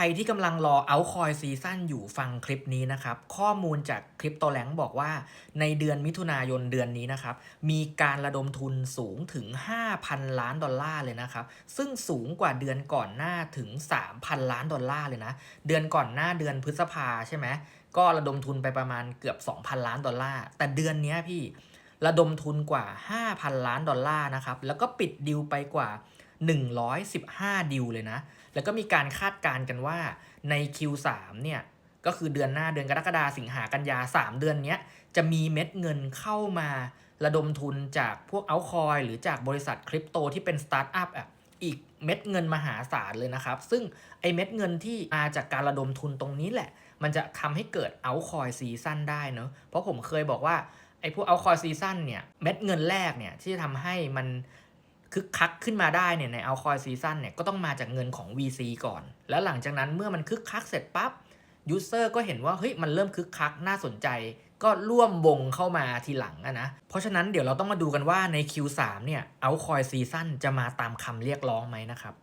รที่กำลังรอเอาคอยซีซั่นอยู่ฟังคลิปนี้นะครับ ข้อมูลจากคลิปโตแหลงบอกว่าในเดือนมิถุนายนเดือนนี้นะครับ มีการระดมทุนสูงถึง 5,000 ล้านดอลลาร์เลยนะครับ ซึ่งสูงกว่าเดือนก่อนหน้าถึง 3,000 ล้านดอลลาร์เลยนะ เดือนก่อนหน้าเดือนพฤษภาใช่ไหมก็ระดมทุนไปประมาณเกือบ 2,000 ล้านดอลลาร์แต่เดือนนี้พี่ระดมทุนกว่า 5,000 ล้านดอลลาร์นะครับแล้วก็ปิดดิวไปกว่า 115 ดิวเลยนะ แล้วก็มีการคาดการณ์กันว่าใน Q3 เนี่ย ก็คือเดือนหน้าเดือนกรกฎาสิงหากันยา 3 เดือนนี้จะมีเม็ดเงินเข้ามาระดมทุนจากพวกเอาคอยหรือจากบริษัทคริปโตที่เป็นสตาร์ทอัพอะอีกเม็ดเงินมหาศาลเลยนะครับ ซึ่งไอเม็ดเงินที่มาจากการระดมทุนตรงนี้แหละ มันจะทำให้เกิดเอาคอยซีซั่นได้เนอะเพราะผมเคยบอกว่าไอพวกเอาคอยซีซั่นเนี่ยเม็ดเงินแรกเนี่ยที่จะทำให้มัน คึกคักขึ้นมาได้เนี่ยในเอาคอยซีซั่นเนี่ยก็ต้องมาจากเงินของ VC ก่อน แล้วหลังจากนั้นเมื่อมันคึกคักเสร็จปั๊บยูเซอร์ก็เห็นว่าเฮ้ยมันเริ่มคึกคักน่าสนใจ ก็ร่วมวงเข้ามาทีหลังอะนะ เพราะฉะนั้นเดี๋ยวเราต้องมาดูกันว่าใน Q3 เนี่ยเอาคอยซีซั่นจะมาตามคำเรียกร้องไหมนะครับ